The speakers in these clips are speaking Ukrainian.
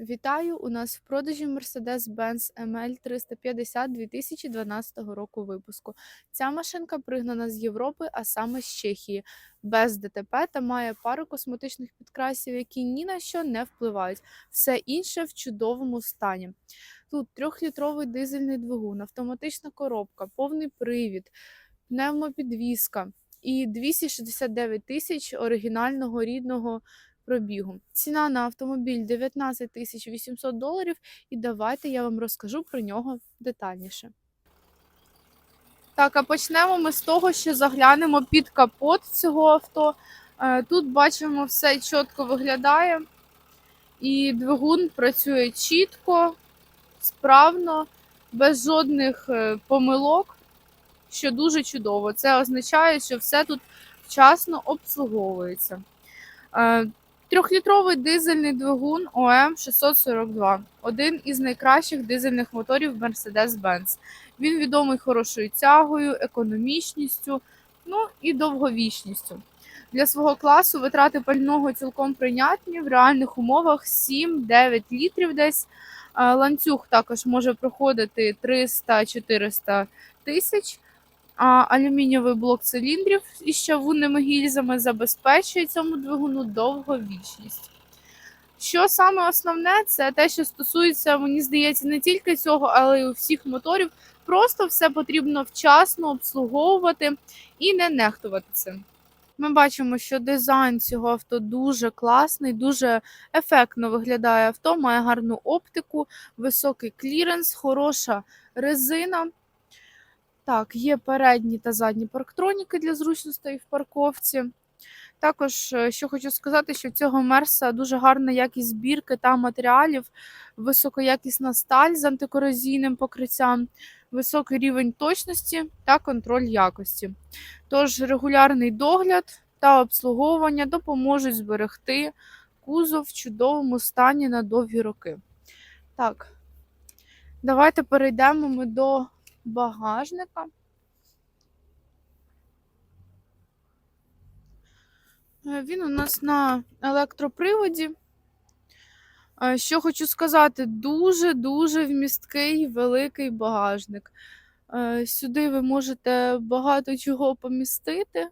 Вітаю! У нас в продажі Mercedes-Benz ML 350 2012 року випуску. Ця машинка пригнана з Європи, а саме з Чехії, без ДТП та має пару косметичних підкрасів, які ні на що не впливають. Все інше в чудовому стані. Тут трьохлітровий дизельний двигун, автоматична коробка, повний привід, пневмопідвізка і 269 тисяч оригінального рідного пробігу. Ціна на автомобіль 19 тисяч 800 доларів, і давайте я вам розкажу про нього детальніше. Так, а почнемо ми з того, що заглянемо під капот цього авто. Е, Тут бачимо, все чітко виглядає, і двигун працює чітко, справно, без жодних е, помилок, що дуже чудово. Це означає, що все тут вчасно обслуговується. Трьохлітровий дизельний двигун ОМ 642 один із найкращих дизельних моторів Mercedes-Benz. Він відомий хорошою тягою, економічністю, ну і довговічністю. Для свого класу витрати пального цілком прийнятні в реальних умовах 7-9 літрів десь. Е, Ланцюг також може проходити 300-400 тисяч. Алюмінієвий блок циліндрів із чавунними гільзами забезпечує цьому двигуну довговічність. Що саме основне, це те, що стосується, мені здається, не тільки цього, але й у всіх моторів. Просто все потрібно вчасно обслуговувати і не нехтувати цим. Ми бачимо, що дизайн цього авто дуже класний, дуже ефектно виглядає авто, має гарну оптику, високий кліренс, хороша резина. Так, є передні та задні парктроніки для зручностей в парковці. Також, е, що хочу сказати, що в цього мерса дуже гарна якість збірки та матеріалів, високоякісна сталь з антикорозійним покриттям, високий рівень точності та контроль якості. Тож регулярний догляд та обслуговування допоможуть зберегти кузов в чудовому стані на довгі роки. Так, давайте перейдемо ми до багажника. Е, Він у нас на електроприводі. Е, Що хочу сказати, дуже-дуже вмісткий великий багажник. Е, Сюди ви можете багато чого помістити.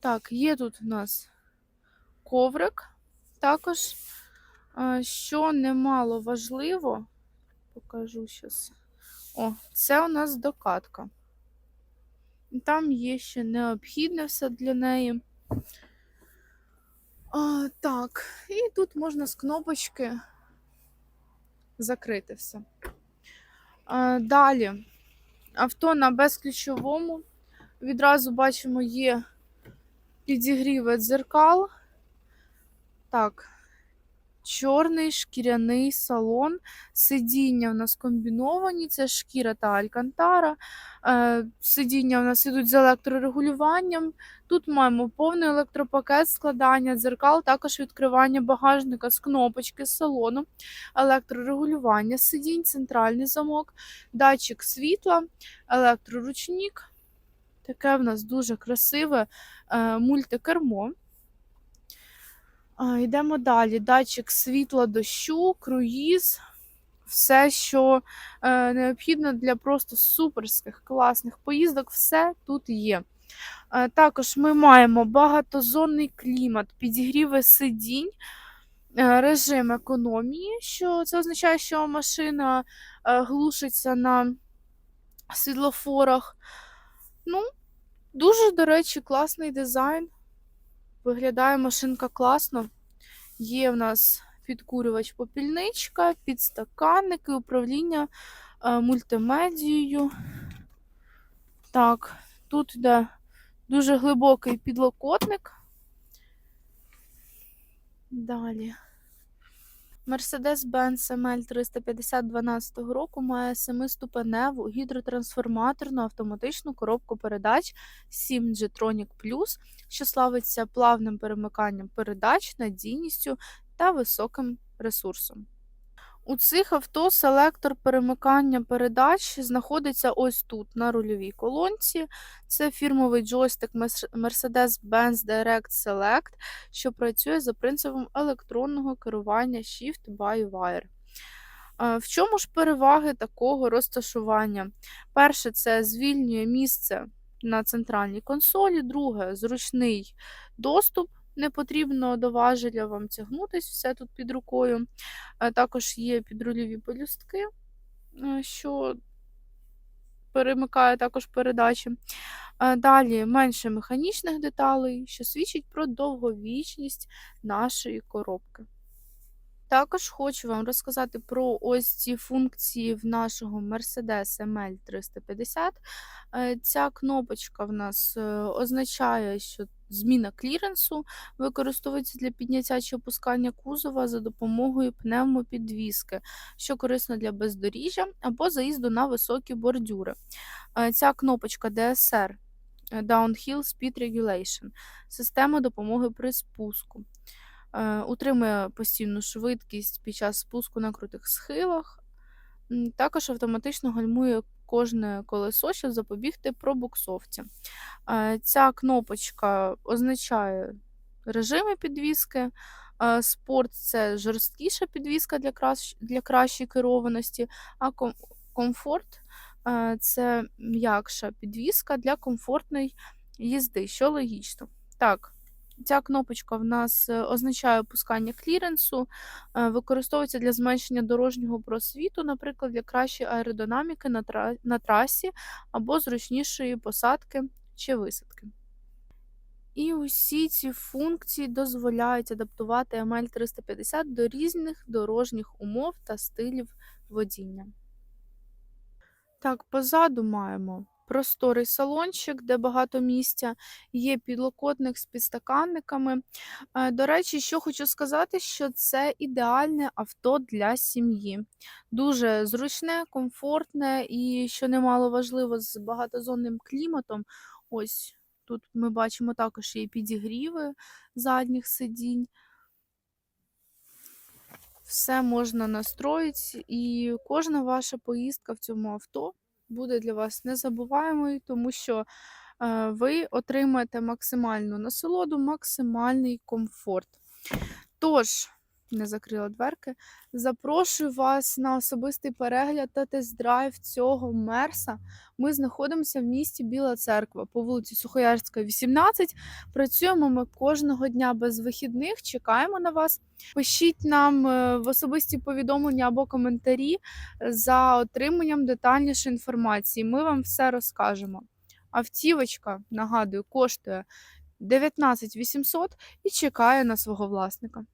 Так, є тут у нас коврик. Також, що немало важливо, покажу зараз. О, це у нас докатка. Там є ще необхідне все для неї. А, так, і тут можна з кнопочки закрити все. А, далі, авто на безключовому. Відразу бачимо, є підігріве дзеркал. Так, чорний шкіряний салон. Сидіння в нас комбіновані, це шкіра та алькантара. Е, Сидіння в нас ідуть з електрорегулюванням. Тут маємо повний електропакет складання дзеркал, також відкривання багажника з кнопочки з салону, електрорегулювання сидінь, центральний замок, датчик світла, електроручник. Таке в нас дуже красиве е, мультикермо. Йдемо далі. Датчик світла дощу, круїз, все, що е, необхідно для просто суперських класних поїздок, все тут є. Е, також ми маємо багатозонний клімат, підігріви сидінь, е, режим економії, що це означає, що машина е, глушиться на світлофорах. Ну, дуже, до речі, класний дизайн. Виглядає машинка класно. Є в нас підкурювач попільничка, підстаканники, управління е, мультимедією. Так, тут йде дуже глибокий підлокотник. Далі. Mercedes-Benz ML 350 12 року має 7-ступеневу гідротрансформаторну автоматичну коробку передач 7 G-Tronic Plus, що славиться плавним перемиканням передач, надійністю та високим ресурсом. У цих авто селектор перемикання передач знаходиться ось тут, на рульовій колонці. Це фірмовий джойстик Mercedes-Benz Direct Select, що працює за принципом електронного керування Shift by Wire. Е, В чому ж переваги такого розташування? Перше, це звільнює місце на центральній консолі. Друге, зручний доступ. Не потрібно до важеля вам тягнутись, все тут під рукою. Е, Також є підрульові пелюстки, е, що перемикає також передачі. Е, Далі менше механічних деталей, що свідчить про довговічність нашої коробки. Також хочу вам розказати про ось ці функції в нашого Mercedes ML 350. Е, Ця кнопочка в нас означає, що зміна кліренсу використовується для підняття чи опускання кузова за допомогою пневмопідвіски, що корисно для бездоріжжя або заїзду на високі бордюри. Е, Ця кнопочка DSR е, Downhill Speed Regulation, система допомоги при спуску. Е, Утримує постійну швидкість під час спуску на крутих схилах. Також автоматично гальмує кожне колесо, щоб запобігти пробуксовці. Е, Ця кнопочка означає режими підвіски. Е, Спорт це жорсткіша підвіска для, кращ- для кращої керованості, а ком- комфорт е, це м'якша підвіска для комфортної їзди, що логічно. Так, ця кнопочка в нас е, означає опускання кліренсу, е, використовується для зменшення дорожнього просвіту, наприклад, для кращої аеродинаміки на, тра- на трасі або зручнішої посадки чи висадки. І усі ці функції дозволяють адаптувати ML 350 до різних дорожніх умов та стилів водіння. Так, позаду маємо просторий салончик, де багато місця, є підлокотник з підстаканниками. Е, До речі, що хочу сказати, що це ідеальне авто для сім'ї. Дуже зручне, комфортне і, що немало важливо, з багатозонним кліматом. Ось тут ми бачимо також є підігріви задніх сидінь. Все можна настроїти, і кожна ваша поїздка в цьому авто буде для вас незабуваємою, тому що е, ви отримаєте максимальну насолоду, максимальний комфорт. Тож, не закрила дверки, запрошую вас на особистий перегляд та тест-драйв цього мерса. Ми знаходимося в місті Біла Церква по вулиці Сухоярська, 18. Працюємо ми кожного дня без вихідних. Чекаємо на вас. Пишіть нам е, в особисті повідомлення або коментарі за отриманням детальнішої інформації. Ми вам все розкажемо. Автівочка, нагадую, коштує 19 800 і чекає на свого власника.